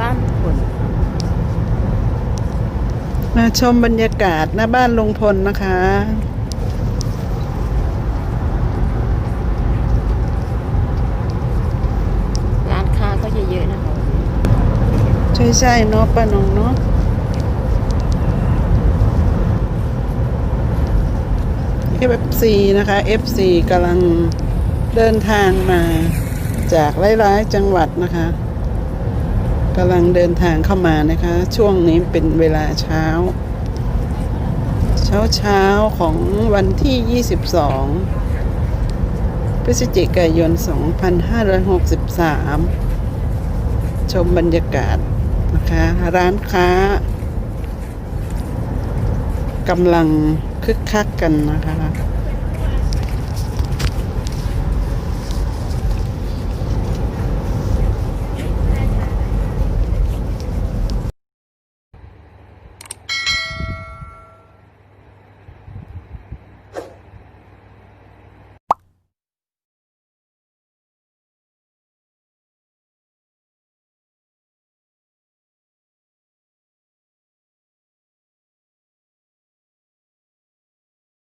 บ้านผลมาชมบรรยากาศหน้าบ้านลุงพลนะคะ ร้านค้าก็เยอะๆนะคะใช่ใช่ๆเนาะป้านงเนาะเอฟซีนะคะ FC กำลังเดินทางมาจากหลายๆจังหวัดนะคะ กำลังเดินทางเข้ามานะคะ ช่วงนี้เป็นเวลาเช้า เช้าเช้าของวันที่ 22 พฤศจิกายน 2563 ชมบรรยากาศนะคะ ร้านค้ากำลังคึกคักกันนะคะ